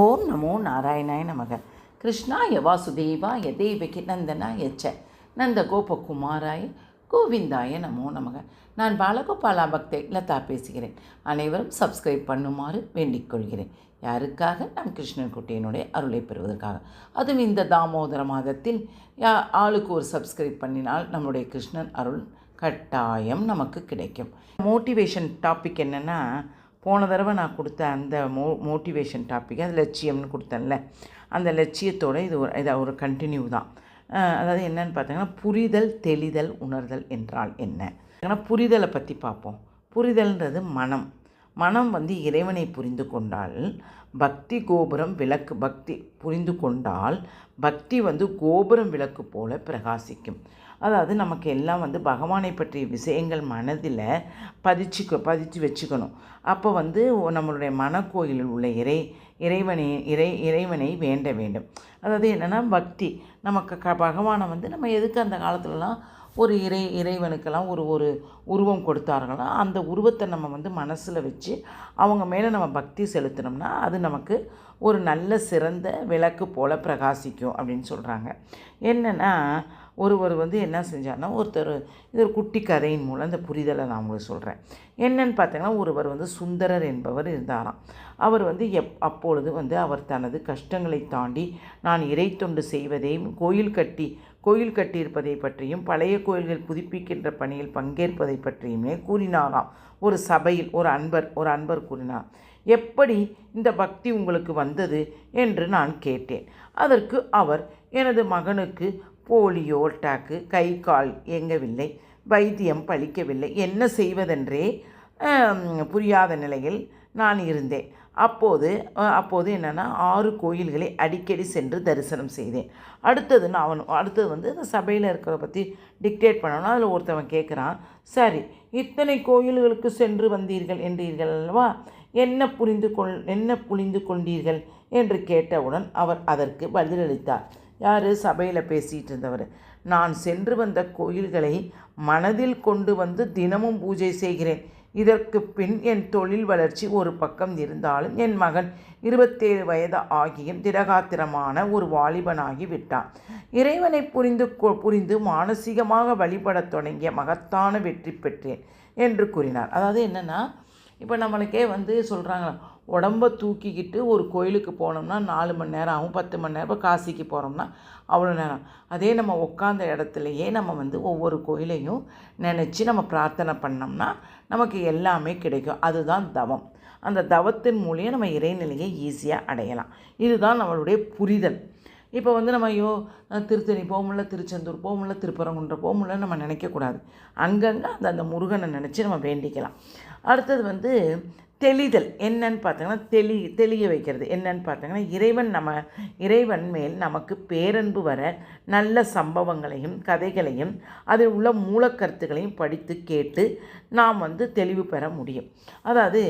ஓம் நமோ நாராயணாய நமக. கிருஷ்ணாய வாசுதேவாய தேவகி நந்தனாய ச. நந்த கோபகுமாராய கோவிந்தாய நமோ நமக. நான் பாலகோபாலா பக்தை லதா பேசுகிறேன். அனைவரும் சப்ஸ்கிரைப் பண்ணுமாறு வேண்டிக் கொள்கிறேன் யாருக்காக? நம் கிருஷ்ணன் குட்டியினுடைய அருளை பெறுவதற்காக. அதுவும் இந்த தாமோதர மாதத்தில் யா ஆளுக்கு ஒரு சப்ஸ்கிரைப் பண்ணினால் நம்முடைய கிருஷ்ணன் அருள் கட்டாயம் நமக்கு கிடைக்கும். மோட்டிவேஷன் டாபிக் என்னென்னா போன தடவை நான் கொடுத்த அந்த மோ மோட்டிவேஷன் டாபிக் அது லட்சியம்னு கொடுத்தேன்ல. அந்த லட்சியத்தோட இது ஒரு இதை ஒரு கண்டினியூ தான். அதாவது என்னன்னு பார்த்தீங்கன்னா புரிதல் தெளிதல் உணர்தல் என்றால் என்ன? ஏன்னா புரிதலை பற்றி பார்ப்போம். புரிதல்ன்றது மனம். மனம் வந்து இறைவனை புரிந்து கொண்டால் பக்தி கோபுரம் விளக்கு பக்தி புரிந்து கொண்டால் பக்தி வந்து கோபுரம் விளக்கு போல பிரகாசிக்கும். அதாவது நமக்கு எல்லாம் வந்து பகவானை பற்றிய விஷயங்கள் மனதில் பதிச்சுக்க பதிச்சு வச்சுக்கணும். அப்போ வந்து நம்மளுடைய மனக்கோயிலில் உள்ள இறை இறைவனை இறை இறைவனை வேண்ட வேண்டும். அதாவது என்னென்னா பக்தி. நமக்கு க பகவானை வந்து நம்ம எதுக்கு அந்த காலத்துலலாம் ஒரு இறை இறைவனுக்கெல்லாம் ஒரு ஒரு உருவம் கொடுத்தார்களோ அந்த உருவத்தை நம்ம வந்து மனசில் வச்சு அவங்க மேலே நம்ம பக்தி செலுத்தினோம்னா அது நமக்கு ஒரு நல்ல சிறந்த விளக்கு போல் பிரகாசிக்கும் அப்படின்னு சொல்கிறாங்க என்னென்னா ஒருவர் வந்து என்ன செஞ்சார்னா ஒருத்தர் இது ஒரு குட்டி கதையின் மூலம் இந்த புரிதலை நான் உங்களுக்கு சொல்கிறேன் என்னன்னு பார்த்தீங்கன்னா ஒருவர் வந்து சுந்தரர் என்பவர் இருந்தாராம். அவர் வந்து எப் அப்பொழுது வந்து அவர் தனது கஷ்டங்களை தாண்டி நான் இறை தொண்டு செய்வதையும் கோயில் கட்டி கோயில் கட்டியிருப்பதை பற்றியும் பழைய கோயில்கள் புதுப்பிக்கின்ற பணியில் பங்கேற்பதை பற்றியுமே கூறினாராம். ஒரு சபையில் ஒரு அன்பர் ஒரு அன்பர் கூறினார். எப்படி இந்த பக்தி உங்களுக்கு வந்தது? என்று நான் கேட்டேன். அதற்கு அவர் எனது மகனுக்கு போலியோ டாக்கு கை கால் இயங்கவில்லை வைத்தியம் பழிக்கவில்லை. என்ன செய்வதென்றே புரியாத நிலையில் நான் இருந்தேன். அப்போது அப்போது என்னென்னா ஆறு கோயில்களை அடிக்கடி சென்று தரிசனம் செய்தேன். அடுத்தது நான் அவன் அடுத்தது வந்து இந்த சபையில் இருக்கிற பற்றி டிக்டேட் பண்ணணும். அதில் ஒருத்தவன் கேட்குறான் சரி இத்தனை கோயில்களுக்கு சென்று வந்தீர்கள் என்றீர்கள் அல்லவா? என்ன புரிந்து கொள் என்ன புரிந்து கொண்டீர்கள்? என்று கேட்டவுடன் அவர் அதற்கு பதிலளித்தார். யார் சபையில் பேசிகிட்டு இருந்தவர்? நான் சென்று வந்த கோயில்களை மனதில் கொண்டு வந்து தினமும் பூஜை செய்கிறேன். இதற்கு பின் என் தொழில் வளர்ச்சி ஒரு பக்கம் இருந்தாலும் என் மகன் இருபத்தேழு வயது ஆகியும் திடகாத்திரமான ஒரு வாலிபனாகி விட்டான். இறைவனை புரிந்து கொ- புரிந்து மானசீகமாக வழிபடத் தொடங்கிய மகத்தான வெற்றி பெற்றேன் என்று கூறினார். அதாவது என்னென்னா இப்போ நம்மளுக்கே வந்து சொல்கிறாங்க உடம்ப தூக்கிக்கிட்டு ஒரு கோயிலுக்கு போனோம்னா நாலு மணி நேரம் ஆகும் பத்து மணி நேரம் இப்போ காசிக்கு போகிறோம்னா அவ்வளோ நேரம். அதே நம்ம உட்காந்த இடத்துலையே நம்ம வந்து ஒவ்வொரு கோயிலையும் நினச்சி நம்ம பிரார்த்தனை பண்ணோம்னா நமக்கு எல்லாமே கிடைக்கும். அதுதான் தவம். அந்த தவத்தின் மூலியம் நம்ம இறைநிலையை ஈஸியாக அடையலாம். இதுதான் நம்மளுடைய புரிதல். இப்போ வந்து நம்ம ஐயோ திருத்தணி போக திருச்செந்தூர் போக திருப்பரங்குன்ற திருப்பரங்குன்றம் நம்ம நினைக்கக்கூடாது. அங்கங்கே அந்த அந்த முருகனை நினச்சி நம்ம வேண்டிக்கலாம். அடுத்தது வந்து தெளிதல். என்னன்னு பார்த்தீங்கன்னா தெளி தெளிய வைக்கிறது. என்னன்னு பார்த்தீங்கன்னா இறைவன் நம்ம இறைவன் மேல் நமக்கு பேரன்பு வர நல்ல சம்பவங்களையும் கதைகளையும் அதில் உள்ள மூலக்கருத்துகளையும் படித்து கேட்டு நாம் வந்து தெளிவு பெற முடியும். அதாவது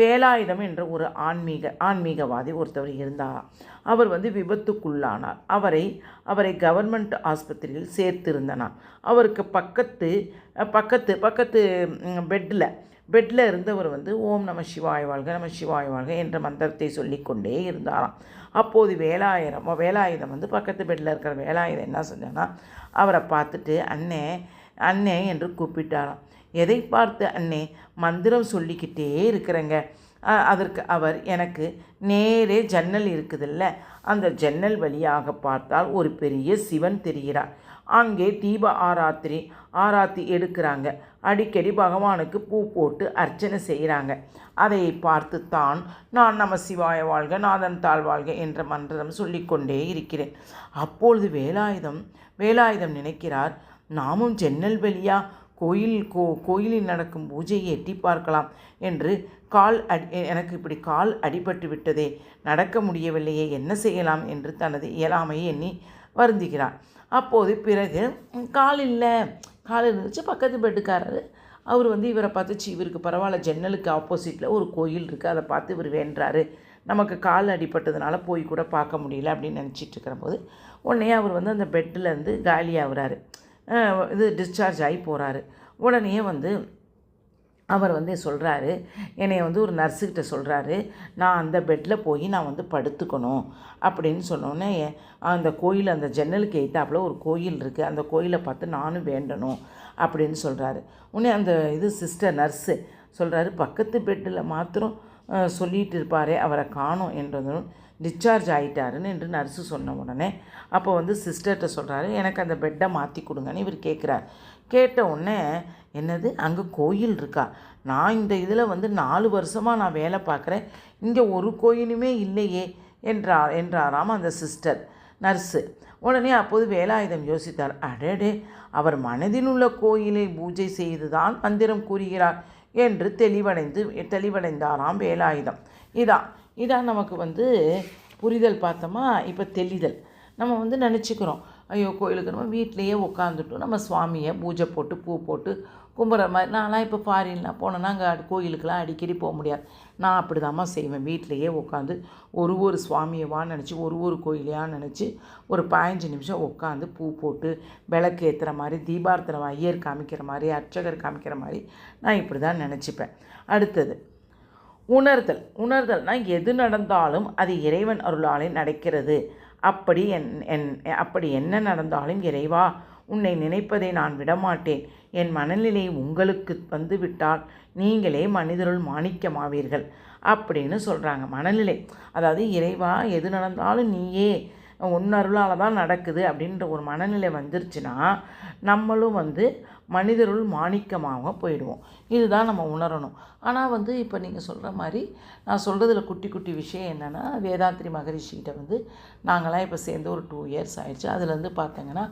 வேலாயுதம் என்ற ஒரு ஆன்மீக ஆன்மீகவாதி ஒருத்தவர் இருந்தார் அவர் வந்து விபத்துக்குள்ளானார். அவரை அவரை கவர்மெண்ட் ஆஸ்பத்திரியில் சேர்த்திருந்தனார் அவருக்கு பக்கத்து பக்கத்து பக்கத்து பெட்டில் பெட்டில் இருந்தவர் வந்து ஓம் நம சிவாய் வாழ்க நம சிவாய் வாழ்க என்ற மந்திரத்தை சொல்லிக்கொண்டே இருந்தாராம். அப்போது வேலாயுதம் வேலாயுதம் வந்து பக்கத்து பெட்டில் இருக்கிற வேலாயுதம் என்ன செஞ்சானா அவரை பார்த்துட்டு அண்ணே அண்ணே என்று கூப்பிட்டாராம். எதை பார்த்து அண்ணே மந்திரம் சொல்லிக்கிட்டே இருக்கிறேங்க. அதற்கு அவர் எனக்கு நேரே ஜன்னல் இருக்குதுல்ல. அந்த ஜன்னல் வழியாக பார்த்தால் ஒரு பெரிய சிவன் தெரிகிறார். அங்கே தீப ஆராத்திரி ஆராத்தி எடுக்கிறாங்க. அடிக்கடி பகவானுக்கு பூ போட்டு அர்ச்சனை செய்கிறாங்க. அதை பார்த்து தான் நான் நம சிவாய வாழ்க நாதன் தாழ் வாழ்க என்ற மந்திரம் சொல்லிக்கொண்டே இருக்கிறேன். அப்பொழுது வேலாயுதம் வேலாயுதம் நினைக்கிறார். நாமும் ஜன்னல் வழியாக கோயில் கோ கோயிலில் நடக்கும் பூஜையை எட்டி பார்க்கலாம் என்று கால் அடி எனக்கு இப்படி கால் அடிபட்டு விட்டதே நடக்க முடியவில்லையே என்ன செய்யலாம் என்று தனது இயலாமையை எண்ணி வருந்துகிறார். அப்போது பிறகு கால் இல்லை. கால் இருந்துச்சு. பக்கத்து பெட்டுக்காரர் அவர் வந்து இவரை பார்த்துச்சு இவருக்கு பரவாயில்ல. ஜன்னலுக்கு ஆப்போசிட்டில் ஒரு கோயில் இருக்குது அதை பார்த்து இவர் வேண்டுறாரு. நமக்கு கால் அடிப்பட்டதுனால போய் கூட பார்க்க முடியல. அப்படின்னு நினச்சிட்டு போது உடனே அவர் வந்து அந்த பெட்டில் இருந்து காலியாகிறாரு இது டிஸ்சார்ஜ் ஆகி போகிறாரு உடனே வந்து அவர் வந்து சொல்கிறாரு என்னை வந்து ஒரு நர்ஸுக்கிட்ட சொல்கிறாரு நான் அந்த பெட்டில் போய் நான் வந்து படுத்துக்கணும் அப்படின்னு சொன்னோன்னே அந்த கோயில் அந்த ஜன்னலுக்கு எய்த்தாப்புல ஒரு கோயில் இருக்குது அந்த கோயிலை பார்த்து நானும் வேண்டணும் அப்படின்னு சொல்கிறாரு உடனே அந்த இது சிஸ்டர் நர்ஸு சொல்கிறாரு பக்கத்து பெட்டில் மாத்திரம் சொல்லிகிட்டு இருப்பாரே அவரை காணோம் என்றதும் டிஸ்சார்ஜ் ஆகிட்டாருன்னு என்று நர்ஸு சொன்ன உடனே. அப்போ வந்து சிஸ்டர்கிட்ட சொல்கிறாரு எனக்கு அந்த பெட்டை மாற்றி கொடுங்கன்னு இவர் கேட்குறார் கேட்ட உடனே என்னது? அங்கே கோயில் இருக்கா? நான் இந்த இதில் வந்து நாலு வருஷமாக நான் வேலை பார்க்குறேன். இங்கே ஒரு கோயிலுமே இல்லையே என்றா என்றாராம் அந்த சிஸ்டர் நர்ஸு உடனே அப்போது வேலாயுதம் யோசித்தார். அடடே! அவர் மனதில் உள்ள கோயிலை பூஜை செய்துதான் மந்திரம் கூறுகிறார் என்று தெளிவடைந்து தெளிவடைந்தாராம் வேலாயுதம். இதான் இதான் நமக்கு வந்து புரிதல் பார்த்தோமா? இப்போ தெளிதல். நம்ம வந்து நினச்சிக்கிறோம். ஐயோ கோயிலுக்கு நம்ம வீட்லேயே உட்காந்துட்டோம் நம்ம சுவாமியை பூஜை போட்டு பூ போட்டு கும்பிட்ற மாதிரி. நான்லாம் இப்போ ஃபாரின்லாம் போனேன்னா அங்கே கோயிலுக்கெலாம் அடிக்கடி போக முடியாது. நான் அப்படி தாம்மா செய்வேன். வீட்டிலையே உட்காந்து ஒரு ஒரு சுவாமியவா நினச்சி ஒரு ஒரு கோயிலையான்னு நினச்சி ஒரு பதினஞ்சு நிமிஷம் உட்காந்து பூ போட்டு விளக்கு ஏற்றுற மாதிரி தீபார்த்தனை ஐயர் காமிக்கிற மாதிரி அர்ச்சகர் காமிக்கிற மாதிரி நான் இப்படி தான் நினச்சிப்பேன். அடுத்தது உணர்தல் உணர்தல்னால் எது நடந்தாலும் அது இறைவன் அருளாலே நடக்கிறது. அப்படி என் என் அப்படி என்ன நடந்தாலும் இறைவா உன்னை நினைப்பதை நான் விடமாட்டேன். என் மனநிலை உங்களுக்கு வந்து விட்டால் நீங்களே மனிதருள் மாணிக்கமாவீர்கள் அப்படின்னு சொல்கிறாங்க மனநிலை. அதாவது இறைவா எது நடந்தாலும் நீயே உன் அருளால் தான் நடக்குது அப்படின்ற ஒரு மனநிலை வந்துருச்சுன்னா நம்மளும் வந்து மனிதருள் மாணிக்கமாக போயிடுவோம். இதுதான் நம்ம உணரணும். ஆனால் வந்து இப்போ நீங்கள் சொல்கிற மாதிரி நான் சொல்கிறதுல குட்டி குட்டி விஷயம் என்னென்னா வேதாத்ரி மகரிஷிகிட்ட வந்து நாங்களாம் இப்போ சேர்ந்து ஒரு டூ இயர்ஸ் ஆயிடுச்சு. அதுலேருந்து பார்த்தீங்கன்னா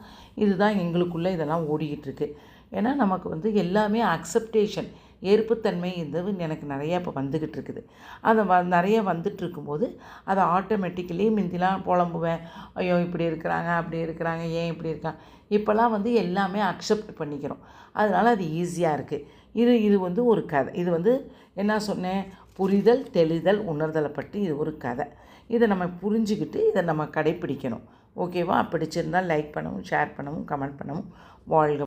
இதுதான் எங்களுக்குள்ளே இதெல்லாம் ஓடிக்கிட்டு இருக்குது ஏன்னா நமக்கு வந்து எல்லாமே அக்செப்டேஷன் ஏற்புத்தன்மை இது எனக்கு நிறையா இப்போ வந்துக்கிட்டு இருக்குது அதை வ நிறைய வந்துட்டு இருக்கும்போது அதை ஆட்டோமேட்டிக்கலி முந்திலாம் புலம்புவேன். ஐயோ இப்படி இருக்கிறாங்க அப்படி இருக்கிறாங்க ஏன் இப்படி இருக்காங்க? இப்போல்லாம் வந்து எல்லாமே அக்செப்ட் பண்ணிக்கிறோம். அதனால் அது ஈஸியாக இருக்குது இது இது வந்து ஒரு கதை. இது வந்து என்ன சொன்னேன்? புரிதல் தெளிதல் உணர்தலை பற்றி இது ஒரு கதை. இதை நம்ம புரிஞ்சுக்கிட்டு இதை நம்ம கடைப்பிடிக்கணும். ஓகேவா? பிடிச்சிருந்தால் லைக் பண்ணவும் ஷேர் பண்ணவும் கமெண்ட் பண்ணவும் வாழ்க